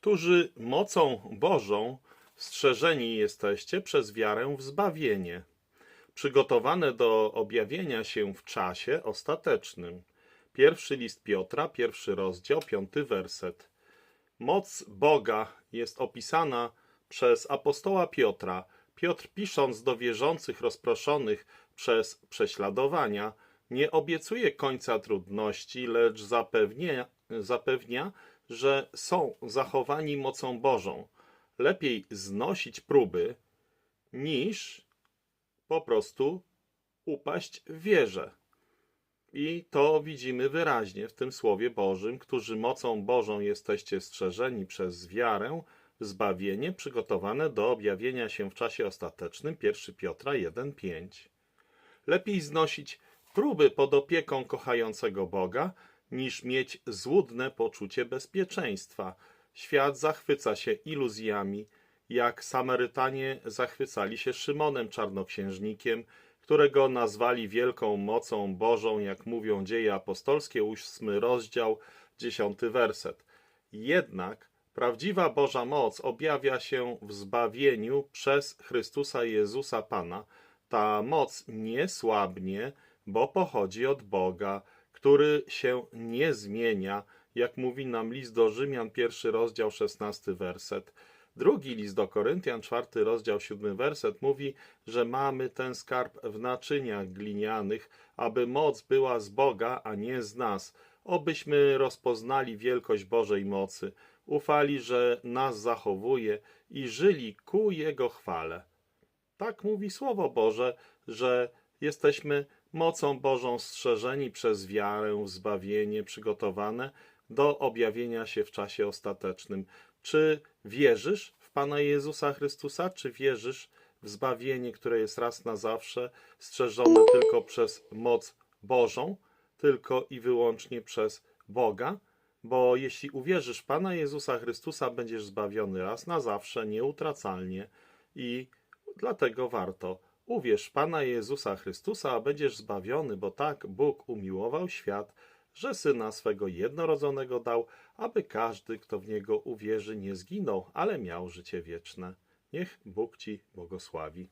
którzy mocą Bożą strzeżeni jesteście przez wiarę w zbawienie, przygotowane do objawienia się w czasie ostatecznym. Pierwszy list Piotra, pierwszy rozdział, piąty werset. Moc Boga jest opisana przez apostoła Piotra. Piotr, pisząc do wierzących rozproszonych przez prześladowania, nie obiecuje końca trudności, lecz zapewnia, zapewnia, że są zachowani mocą Bożą. Lepiej znosić próby, niż po prostu upaść w wierze. I to widzimy wyraźnie w tym Słowie Bożym, którzy mocą Bożą jesteście strzeżeni przez wiarę, zbawienie przygotowane do objawienia się w czasie ostatecznym. 1 Piotra 1,5. Lepiej znosić próby pod opieką kochającego Boga, niż mieć złudne poczucie bezpieczeństwa. Świat zachwyca się iluzjami, jak Samarytanie zachwycali się Szymonem Czarnoksiężnikiem, którego nazwali wielką mocą Bożą, jak mówią dzieje apostolskie, ósmy rozdział, dziesiąty werset. Jednak prawdziwa Boża moc objawia się w zbawieniu przez Chrystusa Jezusa Pana. Ta moc nie słabnie, bo pochodzi od Boga, który się nie zmienia, jak mówi nam list do Rzymian, pierwszy rozdział, szesnasty werset. Drugi list do Koryntian, czwarty rozdział, siódmy werset mówi, że mamy ten skarb w naczyniach glinianych, aby moc była z Boga, a nie z nas, obyśmy rozpoznali wielkość Bożej mocy, ufali, że nas zachowuje i żyli ku Jego chwale. Tak mówi Słowo Boże, że jesteśmy mocą Bożą strzeżeni przez wiarę w zbawienie przygotowane do objawienia się w czasie ostatecznym. Czy wierzysz w Pana Jezusa Chrystusa, czy wierzysz w zbawienie, które jest raz na zawsze, strzeżone tylko przez moc Bożą, tylko i wyłącznie przez Boga? Bo jeśli uwierzysz w Pana Jezusa Chrystusa, będziesz zbawiony raz na zawsze, nieutracalnie i dlatego warto. Uwierz Pana Jezusa Chrystusa, a będziesz zbawiony, bo tak Bóg umiłował świat, że Syna swego jednorodzonego dał, aby każdy, kto w Niego uwierzy, nie zginął, ale miał życie wieczne. Niech Bóg Ci błogosławi.